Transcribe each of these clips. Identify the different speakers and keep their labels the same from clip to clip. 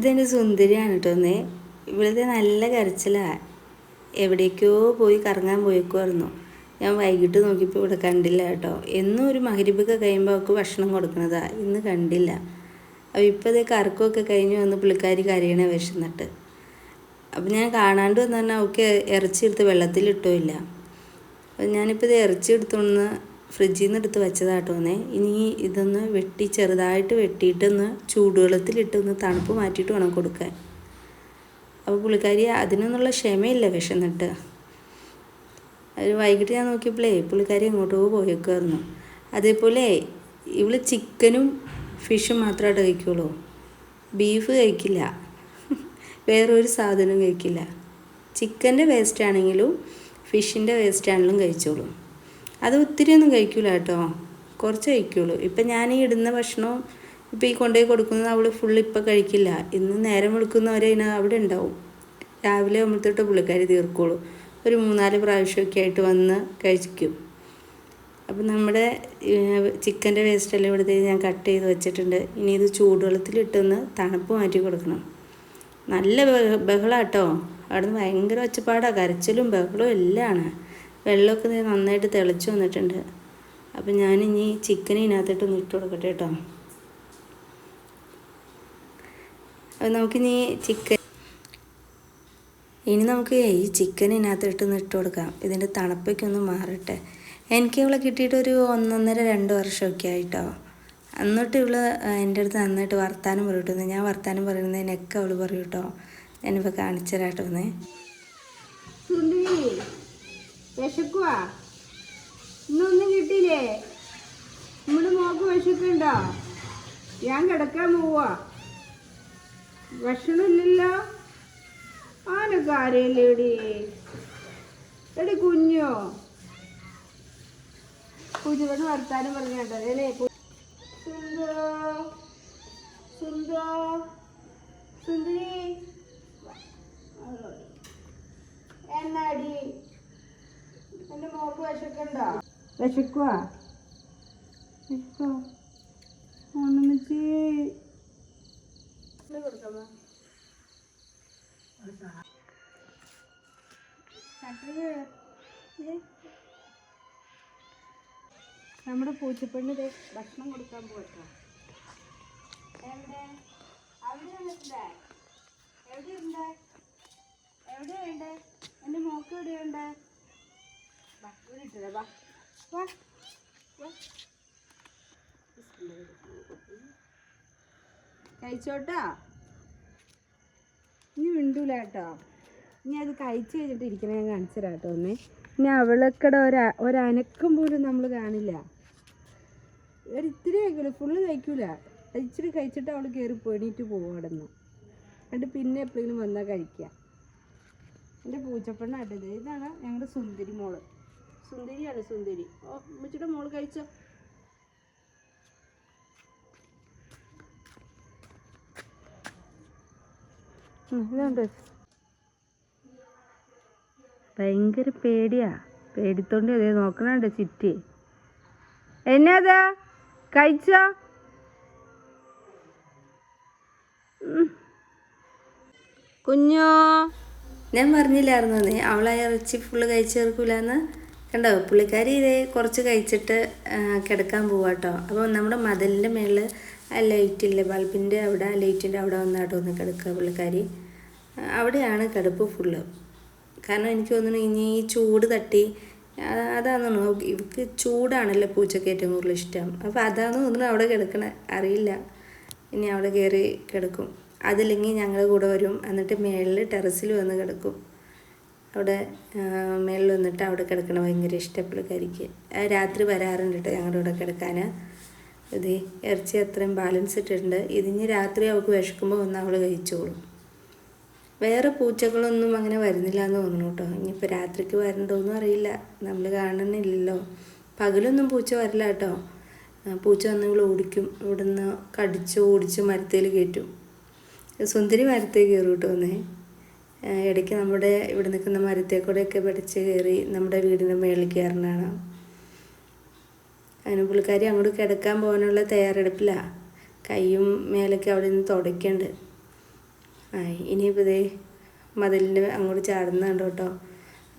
Speaker 1: ഇതെന്റെ സുന്ദരിയാണ് കേട്ടോ ഒന്ന്. ഇവിടുത്തെ നല്ല കരച്ചിലാണ് എവിടേക്കോ പോയി കറങ്ങാൻ പോയേക്കുമായിരുന്നു ഞാൻ വൈകിട്ട് നോക്കിയപ്പോൾ ഇവിടെ കണ്ടില്ല കേട്ടോ. എന്നും ഒരു മകരിപ്പൊക്കെ കഴിയുമ്പോൾ അവൾക്ക് ഭക്ഷണം കൊടുക്കുന്നതാ. ഇന്ന് കണ്ടില്ല. അപ്പോൾ ഇപ്പോൾ ഇതേ കറക്കമൊക്കെ കഴിഞ്ഞ് വന്ന് പുള്ളിക്കാരി കരയണ വിശന്നിട്ട്. അപ്പോൾ ഞാൻ കാണാണ്ട് വന്നു തന്നെ അവൾക്ക് ഇറച്ചി എടുത്ത് വെള്ളത്തിലിട്ടോ അപ്പം ഞാനിപ്പോൾ ഇത് ഇറച്ചി എടുത്തുകൊണ്ട് ഫ്രിഡ്ജിൽ നിന്ന് എടുത്ത് വെച്ചതാട്ടോന്നേ ഇനി ഇതൊന്ന് വെട്ടി ചെറുതായിട്ട് വെട്ടിയിട്ടൊന്ന് ചൂടുവെള്ളത്തിലിട്ടൊന്ന് തണുപ്പ് മാറ്റിയിട്ട് വേണം കൊടുക്കാൻ. അപ്പോൾ പുള്ളിക്കാരി അതിനൊന്നുള്ള ക്ഷമയില്ല വിഷന്നിട്ട് ഒരു വൈകിട്ട് ഞാൻ നോക്കിയപ്പോഴേ പുള്ളിക്കാരി എങ്ങോട്ടോ പോയേക്കുമായിരുന്നു അതേപോലെ ഇവൾ ചിക്കനും ഫിഷും മാത്രമായിട്ട് കഴിക്കുള്ളൂ. ബീഫ് കഴിക്കില്ല. വേറൊരു സാധനവും കഴിക്കില്ല. ചിക്കന്റെ വേസ്റ്റ് ആണെങ്കിലും ഫിഷിന്റെ വേസ്റ്റ് ആണെങ്കിലും കഴിച്ചോളും. അത് ഒത്തിരി ഒന്നും കഴിക്കില്ല കേട്ടോ. കുറച്ച് കഴിക്കുള്ളൂ. ഇപ്പം ഞാൻ ഈ ഇടുന്ന ഭക്ഷണം ഇപ്പം ഈ കൊണ്ടുപോയി കൊടുക്കുന്നത് അവൾ ഫുൾ ഇപ്പം കഴിക്കില്ല. ഇന്ന് നേരം വിളിക്കുന്നവരെ അതിന് അവിടെ ഉണ്ടാവും. രാവിലെ ആകുമ്പോഴത്തോട്ട് പുള്ളിക്കാരി തീർക്കുള്ളൂ. ഒരു മൂന്നാൽ പ്രാവശ്യമൊക്കെ ആയിട്ട് വന്ന് കഴിക്കും. അപ്പം നമ്മുടെ ചിക്കന്റെ വേസ്റ്റെല്ലാം ഇവിടുത്തെ ഞാൻ കട്ട് ചെയ്ത് വെച്ചിട്ടുണ്ട്. ഇനി ഇത് ചൂടുവെള്ളത്തിലിട്ടൊന്ന് തണുപ്പ് മാറ്റി കൊടുക്കണം. നല്ല ബഹളാട്ടോ. അവിടുന്ന് ഭയങ്കര ഒച്ചപ്പാടാണ് കരച്ചിലും ബഹളവും എല്ലാമാണ് വെള്ളമൊക്കെ ഇത് നന്നായിട്ട് തിളച്ച് വന്നിട്ടുണ്ട്. അപ്പം ഞാനിനി ചിക്കൻ ഇതിനകത്തോട്ടൊന്ന് ഇട്ട് കൊടുക്കട്ടെ കേട്ടോ. അപ്പം നമുക്കിനി ചിക്കൻ ഇനി നമുക്ക് ഈ ചിക്കൻ ഇതിനകത്തോട്ടൊന്ന് ഇട്ട് കൊടുക്കാം. ഇതിന്റെ തണുപ്പൊക്കെ ഒന്ന് മാറട്ടെ. എനിക്ക് ഇവളെ കിട്ടിയിട്ട് ഒരു ഒന്നൊന്നര രണ്ട് വർഷമൊക്കെ ആയിട്ടോ. എന്നിട്ട് ഇവൾ എന്റെ അടുത്ത് നന്നായിട്ട് വർത്താനം പറയട്ടെ. ഞാൻ വർത്താനം പറയുന്നതിനൊക്കെ അവൾ പറയൂട്ടോ. ഞാനിപ്പോൾ കാണിച്ചു തരാട്ടോന്നേ
Speaker 2: വിശക്കുവാ? ഇന്നൊന്നും കിട്ടിയില്ലേ? നമ്മുടെ മോക്ക് വിശക്കുണ്ടോ? ഞാൻ കിടക്കാൻ പോവാ. ഭക്ഷണമില്ലല്ലോ ആനൊക്കെ ആരെയല്ലേ എടി? എടി കുഞ്ഞോ? കുഞ്ഞുകൊണ്ട് വർത്താനം സുന്ദോ സുന്ദരി. എന്നാടി? നമ്മുടെ പൂച്ചപ്പെണ്ണ് ഭക്ഷണം കൊടുക്കാൻ പോട്ടോ എവിടെ? അവിടെ എവിടെ ഉണ്ട്? എവിടെയുണ്ട് എന്റെ മോക്ക് എവിടെയുണ്ട് കഴിച്ചോട്ടാ? ഇനി മിണ്ടൂല കേട്ടോ. ഇനി അത് കഴിച്ചു കഴിഞ്ഞിട്ട് ഇരിക്കണ ഞാൻ കാണിച്ചു തരാം കേട്ടോ ഒന്നേ. ഇനി അവളക്കടെ ഒരാ ഒരനക്കം പോലും നമ്മൾ കാണില്ല. ഒരിത്തിരി കഴിക്കൂല ഫുള്ള് കഴിക്കൂല. ഇച്ചിരി കഴിച്ചിട്ട് അവൾ കയറി പേടിയിട്ട് പോകും അവിടെ എന്നിട്ട് പിന്നെ എപ്പോഴെങ്കിലും വന്നാൽ കഴിക്കുക എന്റെ പൂച്ചപ്പെണ്ണായിട്ട് ഇത്. ഇതാണ് ഞങ്ങളുടെ സുന്ദരി മോൾ സുന്ദരിയാണ് സുന്ദരി. ഓ ഉമ്മച്ചിയുടെ മോൾ കഴിച്ചോ. ഇതുണ്ട്
Speaker 1: ഭയങ്കര പേടിയാ. പേടിത്തോണ്ട് അതേ നോക്കണുണ്ട് ചുറ്റി. എന്നാതാ? കഴിച്ചോ? കഴിച്ച കുഞ്ഞോ? ഞാൻ പറഞ്ഞില്ലായിരുന്നു അവളെ ഇറച്ചി ഫുള്ള് കഴിച്ചു തീർക്കൂലെന്ന് കണ്ടോ പുള്ളിക്കാരി ഇതേ കുറച്ച് കഴിച്ചിട്ട് കിടക്കാൻ കിടക്കാൻ പോവാട്ടോ അപ്പോൾ നമ്മുടെ മതിലിന്റെ മേളിൽ ആ ലൈറ്റില്ലേ ബൾബിന്റെ അവിടെ ആ ലൈറ്റിന്റെ അവിടെ വന്നാട്ടോ ഒന്ന് കിടക്കുക പുള്ളിക്കാരി. അവിടെയാണ് കിടപ്പ് ഫുള്ള് കാരണം എനിക്ക് തോന്നുന്നു ഇനി ഈ ചൂട് തട്ടി തോന്നുന്നു ഇവർക്ക് ചൂടാണല്ലോ പൂച്ചയ്ക്ക് ഏറ്റവും കൂടുതൽ ഇഷ്ടം. അപ്പോൾ അതാന്ന് തോന്നുന്നു അവിടെ കിടക്കണ അറിയില്ല. ഇനി അവിടെ കയറി കിടക്കും. അതില്ലെങ്കിൽ ഞങ്ങളുടെ കൂടെ വരും എന്നിട്ട് മേളിൽ ടെറസിൽ വന്ന് കിടക്കും. അവിടെ മേളിൽ വന്നിട്ട് അവിടെ കിടക്കണ ഭയങ്കര ഇഷ്ടം പുള്ളിക്കാരിക്ക് ആ, രാത്രി വരാറുണ്ട് കേട്ടോ ഞങ്ങളുടെ ഇവിടെ കിടക്കാൻ. ഇത് ഇറച്ചി അത്രയും ബാലൻസ് ഇട്ടിട്ടുണ്ട്. ഇതിന് രാത്രി അവൾക്ക് വിശക്കുമ്പോൾ വന്ന് അവൾ കഴിച്ചോളും. വേറെ പൂച്ചകളൊന്നും അങ്ങനെ വരുന്നില്ല എന്ന് തോന്നുന്നു കേട്ടോ. ഇനിയിപ്പോൾ രാത്രിക്ക് വരണ്ടോന്നും അറിയില്ല. നമ്മൾ കാണുന്നില്ലല്ലോ. പകലൊന്നും പൂച്ച വരില്ല കേട്ടോ. പൂച്ച വന്ന് ഇവിടെ ഓടിക്കും. ഇവിടുന്ന് കടിച്ച് ഓടിച്ച് മരത്തേൽ കയറ്റും. സുന്ദരി മരത്തേ കയറും കേട്ടോ ഒന്നേ ഇടയ്ക്ക് നമ്മുടെ ഇവിടെ നിൽക്കുന്ന മരത്തെ കൂടെയൊക്കെ പിടിച്ച് കയറി നമ്മുടെ വീടിന്റെ മേളിൽ കയറുന്നതാണ്. അതിന് പുള്ളിക്കാരി അങ്ങോട്ട് കിടക്കാൻ പോകാനുള്ള തയ്യാറെടുപ്പിലാണ് കൈയും മേലൊക്കെ അവിടെ നിന്ന് തുടയ്ക്കുന്നുണ്ട് ആ ഇനിയിപ്പോൾ ഇതേ മതിലിന്റെ അങ്ങോട്ട് ചാടുന്നുണ്ട് കേട്ടോ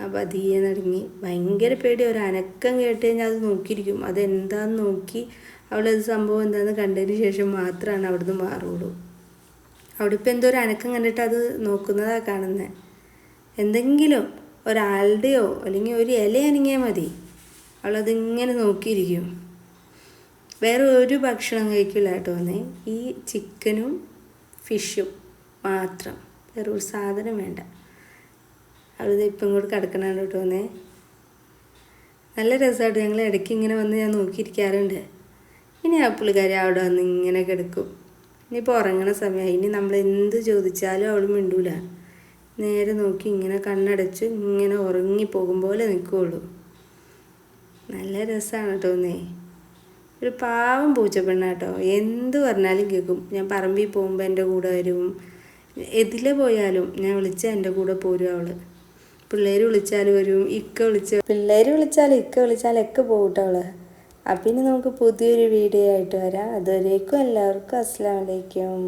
Speaker 1: അപ്പോൾ അതിയെ നടങ്ങി. ഭയങ്കര പേടി ഒരു അനക്കം കേട്ട് കഴിഞ്ഞാൽ അത് നോക്കിയിരിക്കും. അതെന്താന്ന് നോക്കി അവളത് സംഭവം എന്താണെന്ന് കണ്ടതിന് ശേഷം മാത്രമാണ് അവിടുന്ന് മാറുള്ളൂ. അവിടെ ഇപ്പം എന്തോ ഒരു അനക്കം കണ്ടിട്ട് അത് നോക്കുന്നതാണ് കാണുന്നത് എന്തെങ്കിലും ഒരാളുടെയോ അല്ലെങ്കിൽ ഒരു ഇല അനങ്ങിയാൽ മതി. അവളതിങ്ങനെ നോക്കിയിരിക്കും. വേറെ ഒരു ഭക്ഷണം കഴിക്കില്ല കേട്ടോ വന്നേ ഈ ചിക്കനും ഫിഷും മാത്രം. വേറെ ഒരു സാധനം വേണ്ട. അവളിത് ഇപ്പം ഇങ്ങോട്ട് കിടക്കണുണ്ട് കേട്ടോ വന്നേ നല്ല രസമായിട്ട് ഞങ്ങൾ ഇടയ്ക്ക് ഇങ്ങനെ വന്ന് ഞാൻ നോക്കിയിരിക്കാറുണ്ട്. ഇനി ആ പുള്ളിക്കാരി അവിടെ വന്ന് ഇങ്ങനെ കിടക്കും. ഇനിയിപ്പോൾ ഉറങ്ങണ സമയമായി ഇനി നമ്മൾ എന്ത് ചോദിച്ചാലും അവൾ മിണ്ടൂല. നേരെ നോക്കി ഇങ്ങനെ കണ്ണടച്ച് ഇങ്ങനെ ഉറങ്ങി പോകും പോലെ നിൽക്കുകയുള്ളൂ നല്ല രസമാണ് ഒന്നേ ഒരു പാവം പൂച്ചപ്പെണ്ണ കേട്ടോ എന്ത് പറഞ്ഞാലും കേൾക്കും ഞാൻ പറമ്പിൽ പോകുമ്പോൾ എന്റെ കൂടെ വരും. എതിലെ പോയാലും ഞാൻ വിളിച്ചാൽ എന്റെ കൂടെ പോരും അവൾ. പിള്ളേർ വിളിച്ചാൽ വരും ഇക്ക വിളിച്ച. പിള്ളേർ വിളിച്ചാൽ ഇക്ക വിളിച്ചാലൊക്കെ ഒക്കെ പോകട്ടോ അപ്പം ഇനി നമുക്ക് പുതിയൊരു വീഡിയോ ആയിട്ട് വരാം. അതുവരേക്കും എല്ലാവർക്കും അസ്സാം വലൈക്കും